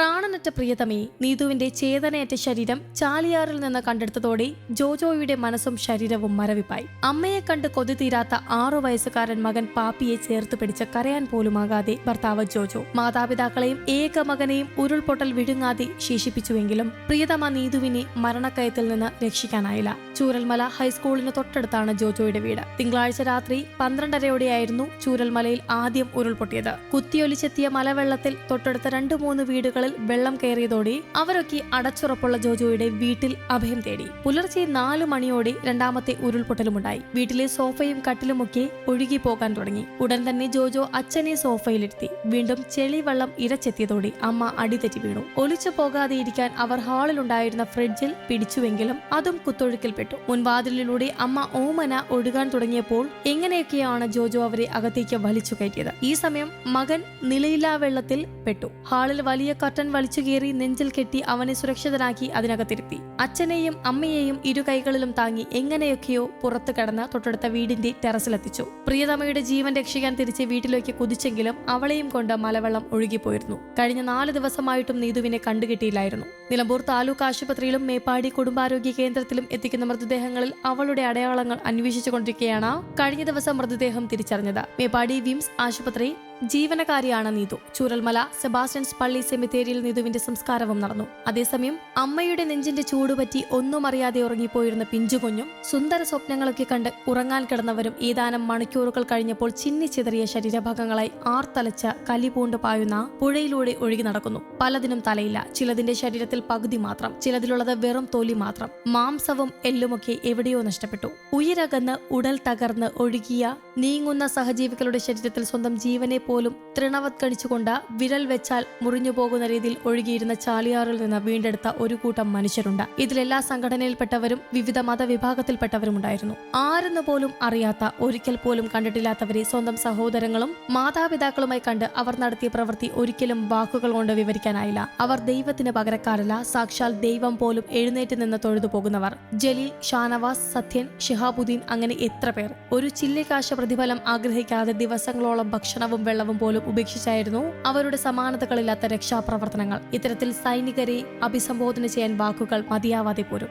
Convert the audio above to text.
പ്രാണനറ്റ പ്രിയതമേ നീതുവിന്റെ ചേതനയറ്റ ശരീരം ചാലിയാറിൽ നിന്ന് കണ്ടെടുത്തതോടെ ജോജോയുടെ മനസ്സും ശരീരവും മരവിപ്പായി. അമ്മയെ കണ്ട് കൊതി തീരാത്ത ആറു വയസ്സുകാരൻ മകൻ പാപ്പിയെ ചേർത്ത് പിടിച്ച് കരയാൻ പോലുമാകാതെ ഭർത്താവ് ജോജോ മാതാപിതാക്കളെയും ഏക മകനെയും ഉരുൾപൊട്ടൽ വിഴുങ്ങാതെ ശേഷിപ്പിച്ചുവെങ്കിലും പ്രിയതമ നീതുവിനെ മരണക്കയത്തിൽ നിന്ന് രക്ഷിക്കാനായില്ല. ചൂരൽമല ഹൈസ്കൂളിന് തൊട്ടടുത്താണ് ജോജോയുടെ വീട്. തിങ്കളാഴ്ച രാത്രി പന്ത്രണ്ടരയോടെയായിരുന്നു ചൂരൽമലയിൽ ആദ്യം ഉരുൾപൊട്ടിയത്. കുത്തിയൊലിച്ചെത്തിയ മലവെള്ളത്തിൽ തൊട്ടടുത്ത രണ്ടു മൂന്ന് വീടുകളിൽ വെള്ളം കയറിയതോടെ അവരൊക്കെ അടച്ചുറപ്പുള്ള ജോജോയുടെ വീട്ടിൽ അഭയം തേടി. പുലർച്ചെ നാലു മണിയോടെ രണ്ടാമത്തെ ഉരുൾപൊട്ടലുമുണ്ടായി. വീട്ടിലെ സോഫയും കട്ടിലുമൊക്കെ ഒഴുകി പോകാൻ തുടങ്ങി. ഉടൻ തന്നെ ജോജോ അച്ഛനെ സോഫയിലിരുത്തി വീണ്ടും ചെളിവെള്ളം ഇരച്ചെത്തിയതോടെ അമ്മ അടിതെറ്റി വീണു. ഒലിച്ചു പോകാതെ ഇരിക്കാൻ അവർ ഹാളിലുണ്ടായിരുന്ന ഫ്രിഡ്ജിൽ പിടിച്ചുവെങ്കിലും അതും കുത്തൊഴുക്കിൽപ്പെട്ടു. മുൻവാതിലിലൂടെ അമ്മ ഓമന ഒഴുകാൻ തുടങ്ങിയപ്പോൾ എങ്ങനെയൊക്കെയാണ് ജോജോ അവരെ അകത്തേക്ക് വലിച്ചു കയറ്റിയത്? ഈ സമയം മകൻ നിലയില്ലാ വെള്ളത്തിൽ പെട്ടു. ഹാളിൽ വലിയ കർട്ടൻ വലിച്ചു കയറി നെഞ്ചിൽ കെട്ടി അവനെ സുരക്ഷിതനാക്കി അതിനകത്തിരുത്തി. അച്ഛനെയും അമ്മയെയും ഇരു കൈകളിലും താങ്ങി എങ്ങനെയൊക്കെയോ പുറത്തു കടന്ന് തൊട്ടടുത്ത വീടിന്റെ ടെറസിലെത്തിച്ചു. പ്രിയതമയുടെ ജീവൻ രക്ഷിക്കാൻ തിരിച്ച് വീട്ടിലേക്ക് കുതിച്ചെങ്കിലും അവളെയും കൊണ്ട് മലവെള്ളം ഒഴുകിപ്പോയിരുന്നു. കഴിഞ്ഞ നാല് ദിവസമായിട്ടും നീതുവിനെ കണ്ടുകിട്ടിയില്ലായിരുന്നു. നിലമ്പൂർ താലൂക്ക് ആശുപത്രിയിലും മേപ്പാടി കുടുംബാരോഗ്യ കേന്ദ്രത്തിലും എത്തിക്കുന്ന മൃതദേഹങ്ങളിൽ അവളുടെ അടയാളങ്ങൾ അന്വേഷിച്ചുകൊണ്ടിരിക്കുകയാണ് കഴിഞ്ഞ ദിവസം മൃതദേഹം തിരിച്ചറിഞ്ഞത്. മേപ്പാടി വിംസ് ആശുപത്രി ജീവനക്കാരിയാണ് നീതു. ചൂരൽമല സെബാസ്റ്റ്യൻസ് പള്ളി സെമിത്തേരിയിൽ നീതുവിന്റെ സംസ്കാരവും നടന്നു. അതേസമയം അമ്മയുടെ നെഞ്ചിന്റെ ചൂടുപറ്റി ഒന്നും അറിയാതെ ഉറങ്ങിപ്പോയിരുന്ന പിഞ്ചുകുഞ്ഞും സുന്ദര സ്വപ്നങ്ങളൊക്കെ കണ്ട് ഉറങ്ങാൻ കിടന്നവരും ഏതാനും മണിക്കൂറുകൾ കഴിഞ്ഞപ്പോൾ ചിന്നിച്ചിതറിയ ശരീരഭാഗങ്ങളായി ആർത്തലച്ച കലിപൂണ്ട് പായുന്ന പുഴയിലൂടെ ഒഴുകി നടക്കുന്നു. പലതിനും തലയില്ല. ചിലതിന്റെ ശരീരത്തിൽ പകുതി മാത്രം ചിലതിലുള്ളത് വെറും തൊലി മാത്രം. മാംസവും എല്ലുമൊക്കെ എവിടെയോ നഷ്ടപ്പെട്ടു. ഉയരകന്ന് ഉടൽ തകർന്ന് ഒഴുകിയ നീങ്ങുന്ന സഹജീവികളുടെ ശരീരത്തിൽ സ്വന്തം ജീവനെ പോലും തൃണവത്കണിച്ചുകൊണ്ട് വിരൽ വെച്ചാൽ മുറിഞ്ഞു പോകുന്ന രീതിയിൽ ഒഴുകിയിരുന്ന ചാലിയാറിൽ നിന്ന് വീണ്ടെടുത്ത ഒരു കൂട്ടം മനുഷ്യരുണ്ട്. ഇതിലെല്ലാ സംഘടനയിൽപ്പെട്ടവരും വിവിധ മതവിഭാഗത്തിൽപ്പെട്ടവരും ഉണ്ടായിരുന്നു ആരെന്ന് പോലും അറിയാത്ത ഒരിക്കൽ പോലും കണ്ടിട്ടില്ലാത്തവരെ സ്വന്തം സഹോദരങ്ങളും മാതാപിതാക്കളുമായി കണ്ട് അവർ നടത്തിയ പ്രവൃത്തി ഒരിക്കലും വാക്കുകൾ കൊണ്ട് വിവരിക്കാനായില്ല. അവർ ദൈവത്തിന് പകരക്കാരല്ല സാക്ഷാൽ ദൈവം പോലും എഴുന്നേറ്റ് നിന്ന് തൊഴുതു പോകുന്നവർ. ജലീൽ ഷാനവാസ് സത്യൻ ഷിഹാബുദ്ദീൻ അങ്ങനെ എത്ര പേർ. ഒരു ചില്ലിക്കാശ പ്രതിഫലം ആഗ്രഹിക്കാതെ ദിവസങ്ങളോളം ഭക്ഷണവും വെള്ളവും പോലും ഉപേക്ഷിച്ചായിരുന്നു അവരുടെ സമാനതകളില്ലാത്ത രക്ഷാപ്രവർത്തനങ്ങൾ. ഇത്തരത്തിൽ സൈനികരെ അഭിസംബോധന ചെയ്യാൻ വാക്കുകൾ മതിയാവാതെ പോരും.